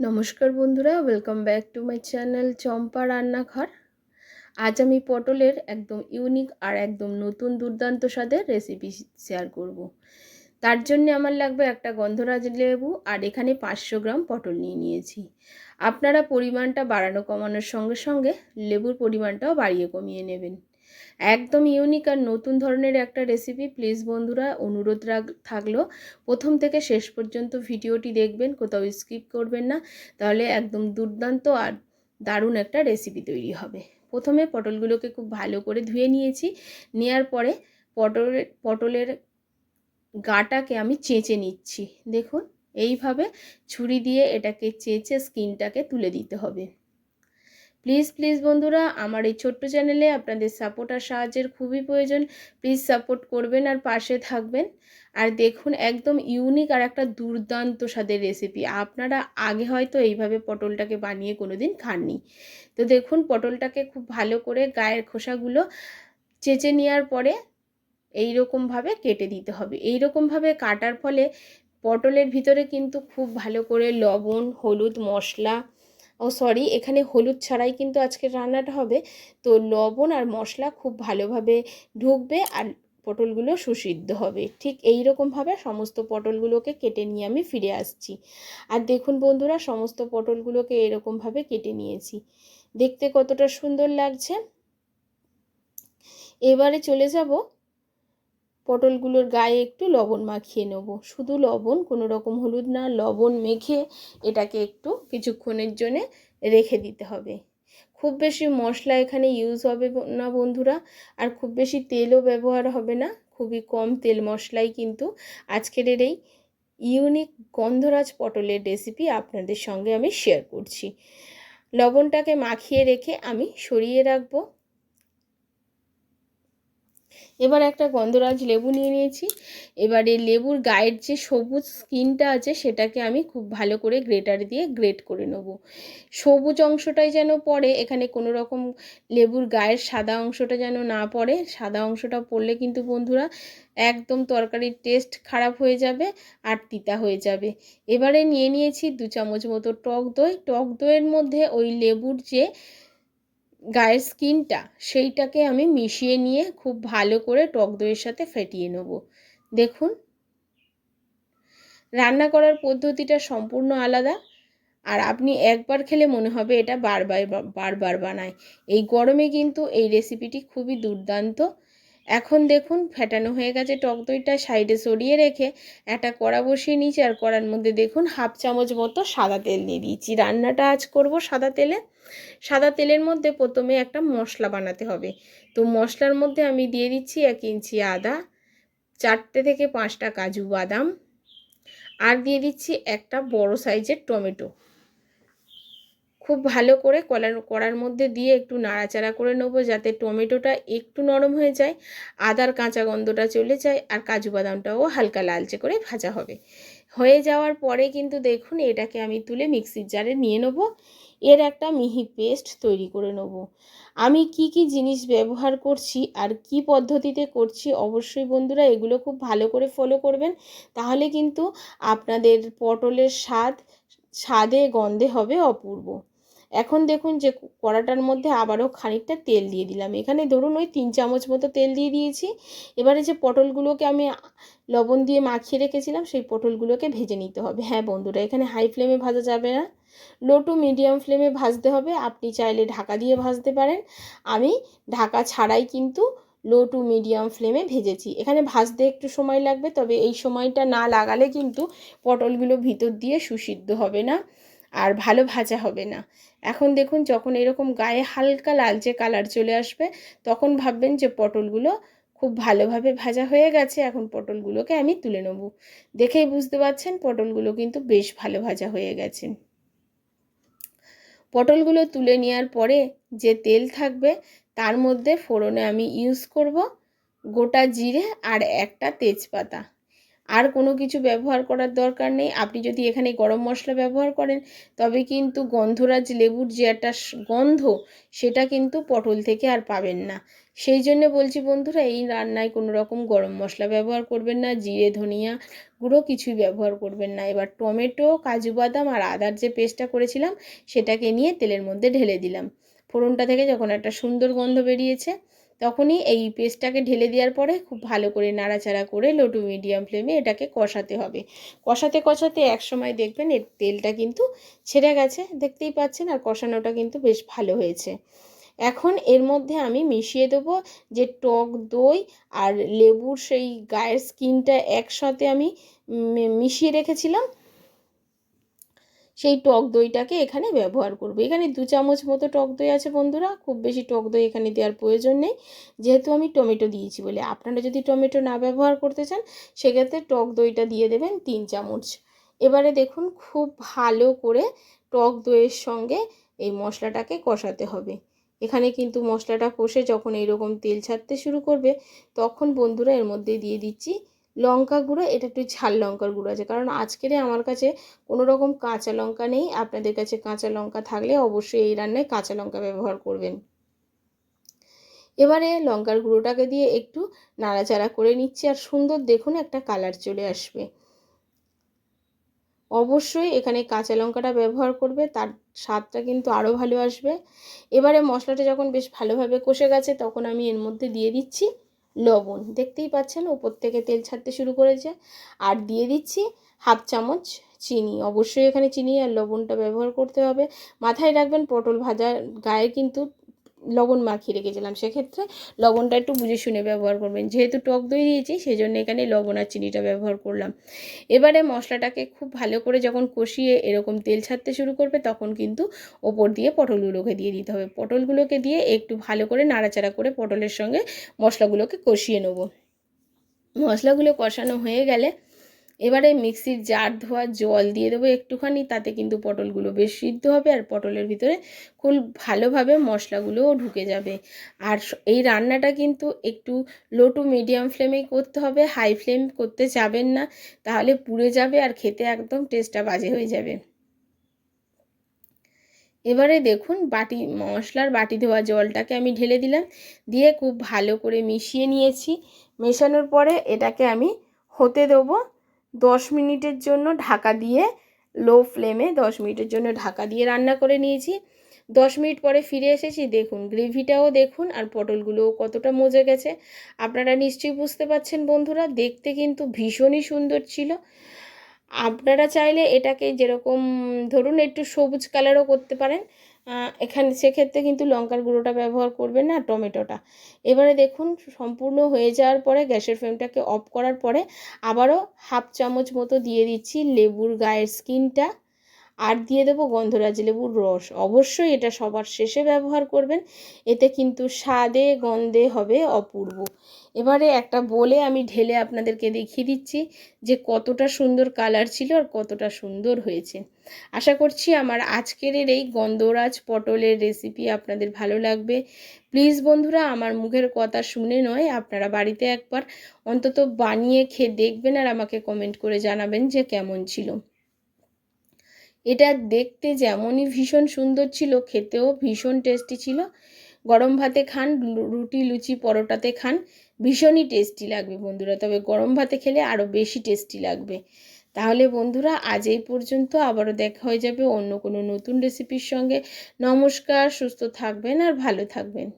নমস্কার বন্ধুরা welcome back to my channel Champa রান্নাঘর। আজ আমি পটলের একদম ইউনিক আর একদম নতুন দুর্দান্ত স্বাদের রেসিপি শেয়ার করব। তার জন্য আমার লাগবে একটা গন্ধরাজ লেবু আর এখানে পাঁচশো গ্রাম পটল নিয়ে নিয়েছি। আপনারা পরিমাণটা বাড়ানো কমানোর সঙ্গে সঙ্গে লেবুর পরিমাণটাও বাড়িয়ে কমিয়ে নেবেন। একদম ইউনিক আর নতুন ধরনের একটা রেসিপি প্লিজ বন্ধুরা, অনুরোধ থাকল। প্রথম থেকে শেষ পর্যন্ত ভিডিওটি দেখবেন, কোথাও স্কিপ করবেন না। তাহলে একদম দুর্দান্ত আর দারুণ একটা রেসিপি তৈরি হবে। প্রথমে পটলগুলোকে খুব ভালো করে ধুয়ে নিয়েছি। নেওয়ার পরে পটলের পটলের গাটাকে আমি চেঁচে নিচ্ছি। দেখুন, এইভাবে ছুরি দিয়ে এটাকে চেঁচে স্কিনটাকে তুলে দিতে হবে। প্লিজ প্লিজ বন্ধুরা, আমার এই ছোট্ট চ্যানেলে আপনাদের সাপোর্ট আর সাহায্যের খুবই প্রয়োজন। প্লিজ সাপোর্ট করবেন আর পাশে থাকবেন। আর দেখুন, একদম ইউনিক আর একটা দুর্দান্ত স্বাদের রেসিপি আপনারা আগে হয়তো এইভাবে পটলটাকে বানিয়ে কোনো দিন খাননি। তো দেখুন, পটলটাকে খুব ভালো করে গায়ের খোসাগুলো চেঁচে নেওয়ার পরে এই রকমভাবে কেটে দিতে হবে। এই রকমভাবে কাটার ফলে পটলের ভিতরে কিন্তু খুব ভালো করে লবণ, হলুদ, মশলা ও সরি, এখানে হলুদ ছাড়াই কিন্তু আজকে রান্নাটা হবে। তো লবণ আর মশলা খুব ভালোভাবে ঢুকবে আর পটলগুলো সুসিদ্ধ হবে। ঠিক এই রকমভাবে সমস্ত পটলগুলোকে কেটে নিয়ে আমি ফিরে আসছি। আর দেখুন বন্ধুরা, সমস্ত পটলগুলোকে এরকমভাবে কেটে নিয়েছি। দেখতে কতটা সুন্দর লাগছে। এবারে চলে যাব পটলগুলোর গায়ে একটু লবণ মাখিয়ে নেব। শুধু লবণ, কোনো রকম হলুদ না, লবণ মেখে এটাকে একটু কিছুক্ষণের জন্যে রেখে দিতে হবে। খুব বেশি মশলা এখানে ইউজ হবে না বন্ধুরা, আর খুব বেশি তেলও ব্যবহার হবে না। খুবই কম তেল মশলাই কিন্তু আজকের এই ইউনিক গন্ধরাজ পটলের রেসিপি আপনাদের সঙ্গে আমি শেয়ার করছি। লবণটাকে মাখিয়ে রেখে আমি সরিয়ে রাখব। এবার একটা গন্ধরাজ লেবু নিয়ে নিয়েছি। এবারে লেবুর গায়ের যে সবুজ স্কিনটা আছে, সেটাকে আমি খুব ভালো করে গ্রেটার দিয়ে গ্রেট করে নেব। সবুজ অংশটাই যেন পড়ে, এখানে কোনো রকম লেবুর গায়ের সাদা অংশটা যেন না পড়ে। সাদা অংশটা পড়লে কিন্তু বন্ধুরা একদম তরকারির টেস্ট খারাপ হয়ে যাবে আর তিতা হয়ে যাবে। এবারে নিয়ে নিয়েছি দু চামচ মতো টক দই। টক দইয়ের মধ্যে ওই লেবুর যে গায়ের স্কিনটা সেইটাকে আমি মিশিয়ে নিয়ে খুব ভালো করে টক দইয়ের সাথে ফেটিয়ে নেব। দেখুন। রান্না করার পদ্ধতিটা সম্পূর্ণ আলাদা। আর আপনি একবার খেলে মনে হবে এটা বারবার বারবার বানায়। এই গরমে কিন্তু এই রেসিপিটি খুবই দুর্দান্ত। এখন দেখুন, ফেটানো হয়ে গেছে টক দইটা সাইডে সরিয়ে রেখে একটা কড়া বসিয়ে নিয়েছি আর কড়ার মধ্যে দেখুন হাফ চামচ মতো সাদা তেল দিয়ে দিয়েছি। রান্নাটা আজ করব সাদা তেলে। সাদা তেলের মধ্যে প্রথমে একটা মশলা বানাতে হবে। তো মশলার মধ্যে আমি দিয়ে দিচ্ছি এক ইঞ্চি আদা, চারটে থেকে পাঁচটা কাজু বাদাম আর দিয়ে দিচ্ছি একটা বড় সাইজের টমেটো। খুব ভালো করে কলার, কড়ার মধ্যে দিয়ে একটু নাড়াচাড়া করে নেব যাতে টমেটোটা একটু নরম হয়ে যায়, আদার কাঁচা গন্ধটা চলে যায় আর কাজু বাদামটাও হালকা লালচে করে ভাজা হবে। হয়ে যাওয়ার পরে কিন্তু দেখুন এটাকে আমি তুলে মিক্সির জারে নিয়ে নেব, এর একটা মিহি পেস্ট তৈরি করে নেব। আমি কি কি জিনিস ব্যবহার করছি আর কি পদ্ধতিতে করছি অবশ্যই বন্ধুরা এগুলো খুব ভালো করে ফলো করবেন, তাহলে কিন্তু আপনাদের পটলের স্বাদ, স্বাদে গন্ধে হবে অপূর্ব। এখন দেখুন যে কড়াটার মধ্যে আবারও খানিকটা তেল দিয়ে দিলাম। এখানে ধরুন ওই তিন চামচ মতো তেল দিয়ে দিয়েছি। এবারে যে পটলগুলোকে আমি লবণ দিয়ে মাখিয়ে রেখেছিলাম, সেই পটলগুলোকে ভেজে নিতে হবে। হ্যাঁ বন্ধুরা, এখানে হাই ফ্লেমে ভাজা যাবে না। লো টু মিডিয়াম ফ্লেমে ভাজতে হবে। আপনি চাইলে ঢাকা দিয়ে ভাজতে পারেন। আমি ঢাকা ছাড়াই কিন্তু লো টু মিডিয়াম ফ্লেমে ভেজেছি। এখানে ভাজতে একটু সময় লাগবে, তবে এই সময়টা না লাগালে কিন্তু পটলগুলো ভিতর দিয়ে সুসিদ্ধ হবে না আর ভালো ভাজা হবে না। এখন দেখুন যখন এরকম গায়ে হালকা লালচে কালার চলে আসবে, তখন ভাববেন যে পটলগুলো খুব ভালোভাবে ভাজা হয়ে গেছে, এখন পটলগুলোকে আমি তুলে নেব। দেখেই বুঝতে পারছেন পটলগুলো কিন্তু বেশ ভালো ভাজা হয়ে গেছে। পটলগুলো তুলে নেওয়ার পরে যে তেল থাকবে, তার মধ্যে ফোড়নে আমি ইউজ করব গোটা জিরে আর একটা তেজপাতা। আর কোনো কিছু ব্যবহার করার দরকার নেই। আপনি যদি এখানে গরম মশলা ব্যবহার করেন, তবে কিন্তু গন্ধরাজ লেবুর যে একটা গন্ধ, সেটা কিন্তু পটল থেকে আর পাবেন না। সেই জন্য বলছি বন্ধুরা, এই রান্নায় কোনো রকম গরম মশলা ব্যবহার করবেন না, জিরে, ধনিয়া গুঁড়ো কিছুই ব্যবহার করবেন না। এবার টমেটো, কাজু বাদাম আর আদার যে পেস্টটা করেছিলাম, সেটাকে নিয়ে তেলের মধ্যে ঢেলে দিলাম। ফোড়নটা থেকে যখন একটা সুন্দর গন্ধ বেরিয়েছে তখনই এই পেস্টটাকে ঢেলে দেওয়ার পরে খুব ভালো করে নাড়াচাড়া করে লো টু মিডিয়াম ফ্লেমে এটাকে কষাতে হবে। কষাতে কষাতে এক সময় দেখবেন এর তেলটা কিন্তু ছেড়ে গেছে, দেখতেই পাচ্ছেন, আর কষানোটা কিন্তু বেশ ভালো হয়েছে। এখন এর মধ্যে আমি মিশিয়ে দেবো যে টক দই আর লেবুর সেই গায়ের স্কিনটা একসাথে আমি মিশিয়ে রেখেছিলাম। সেই টক দইটাকে এখানে ব্যবহার করব। এখানে দু চামচ মতো টক দই আছে বন্ধুরা, খুব বেশি টক দই এখানে দেওয়ার প্রয়োজন নেই। যেহেতু আমি টমেটো দিয়েছি বলে, আপনারা যদি টমেটো না ব্যবহার করতে চান, সেক্ষেত্রে টক দইটা দিয়ে দেবেন তিন চামচ। এবারে দেখুন, খুব ভালো করে টক দইয়ের সঙ্গে এই মশলাটাকে কষাতে হবে। এখানে কিন্তু মশলাটা কষে যখন এইরকম তেল ছাড়তে শুরু করবে, তখন বন্ধুরা এর মধ্যে দিয়ে দিচ্ছি লঙ্কা গুঁড়ো, এটা একটু ঝাল লঙ্কার গুঁড়ো আছে। কারণ আজকেরে আমার কাছে কোনো রকম কাঁচা লঙ্কা নেই। আপনাদের কাছে কাঁচা লঙ্কা থাকলে অবশ্যই এই রান্নায় কাঁচা লঙ্কা ব্যবহার করবেন। এবারে লঙ্কার গুঁড়োটাকে দিয়ে একটু নাড়াচাড়া করে নিচ্ছি আর সুন্দর দেখুন একটা কালার চলে আসবে। অবশ্যই এখানে কাঁচা লঙ্কাটা ব্যবহার করবে, তার স্বাদটা কিন্তু আরও ভালো আসবে। এবারে মশলাটা যখন বেশ ভালোভাবে কষে গেছে, তখন আমি এর মধ্যে দিয়ে দিচ্ছি লবণ। দেখতেই পাচ্ছেন উপর থেকে তেল ছাড়তে শুরু করেছে। আর দিয়ে দিচ্ছি হাফ চামচ চিনি। অবশ্যই এখানে চিনি আর লবণটা ব্যবহার করতে হবে। মাথায় রাখবেন, পটল ভাজার গায়ে কিন্তু লবণ মাখিয়ে রেখেছিলাম। সেক্ষেত্রে লবণটা একটু বুঝে শুনে ব্যবহার করবেন। যেহেতু টক দই দিয়েছি সেই জন্য এখানে লবণ আর চিনিটা ব্যবহার করলাম। এবারে মশলাটাকে খুব ভালো করে যখন কষিয়ে এরকম তেল ছাড়তে শুরু করবে, তখন কিন্তু ওপর দিয়ে পটলগুলোকে দিয়ে দিতে হবে। পটলগুলোকে দিয়ে একটু ভালো করে নাড়াচাড়া করে পটলের সঙ্গে মশলাগুলোকে কষিয়ে নেব। মশলাগুলো কষানো হয়ে গেলে এবারে মিক্সির জার ধোয়া, জল দিয়ে দেবো একটুখানি, তাতে কিন্তু পটলগুলো বেশ সিদ্ধ হবে আর পটলের ভিতরে খুব ভালোভাবে মশলাগুলোও ঢুকে যাবে। আর এই রান্নাটা কিন্তু একটু লো টু মিডিয়াম ফ্লেমেই করতে হবে হাই ফ্লেম করতে যাবেন না, তাহলে পুড়ে যাবে আর খেতে একদম টেস্টটা বাজে হয়ে যাবে। এবারে দেখুন বাটি, মশলার বাটি ধোয়া জলটাকে আমি ঢেলে দিলাম, দিয়ে খুব ভালো করে মিশিয়ে নিয়েছি। মেশানোর পরে এটাকে আমি হতে দেবো দশ মিনিটের জন্য ঢাকা দিয়ে লো ফ্লেমে দশ মিনিটের জন্য ঢাকা দিয়ে রান্না করে নিয়েছি। দশ মিনিট পরে ফিরে এসেছি, দেখুন, গ্রেভিটাও দেখুন আর পটলগুলোও কতটা মজে গেছে। আপনারা নিশ্চয়ই বুঝতে পারছেন বন্ধুরা, দেখতে কিন্তু ভীষণই সুন্দর ছিল। আপনারা চাইলে এটাকে যেরকম, ধরুন একটু সবুজ কালারও করতে পারেন। এখানে সেক্ষেত্রে কিন্তু লঙ্কার গুঁড়োটা ব্যবহার করবেন না, টমেটোটা। এবারে দেখুন, সম্পূর্ণ হয়ে যাওয়ার পরে, গ্যাসের ফ্লেমটাকে অফ করার পরে, আবারও হাফ চামচ মতো দিয়ে দিচ্ছি লেবুর গায়ের স্কিনটা। আর দিয়ে দেবো গন্ধরাজ লেবুর রস। অবশ্যই এটা সবার শেষে ব্যবহার করবেন, এতে কিন্তু স্বাদে গন্ধে হবে অপূর্ব। এবারে একটা বলে আমি ঢেলে আপনাদেরকে দেখিয়ে দিচ্ছি যে কতটা সুন্দর কালার ছিল আর কতটা সুন্দর হয়েছে। আশা করছি আমার আজকের এই গন্ধরাজ পটলের রেসিপি আপনাদের ভালো লাগবে। প্লিজ বন্ধুরা, আমার মুখের কথা শুনে নয়, আপনারা বাড়িতে একবার অন্তত বানিয়ে খেয়ে দেখবেন আর আমাকে কমেন্ট করে জানাবেন যে কেমন ছিল। এটা দেখতে যেমনই ভীষণ সুন্দর ছিল, খেতেও ভীষণ টেস্টি ছিল। গরম ভাতে খান রুটি, লুচি, পরোটাতে খান, ভীষণই টেস্টি লাগবে বন্ধুরা। তবে গরম ভাতে খেলে আরও বেশি টেস্টি লাগবে। তাহলে বন্ধুরা, আজ এই পর্যন্ত। আবারও দেখা হয়ে যাবে অন্য কোনো নতুন রেসিপির সঙ্গে। নমস্কার, সুস্থ থাকবেন আর ভালো থাকবেন।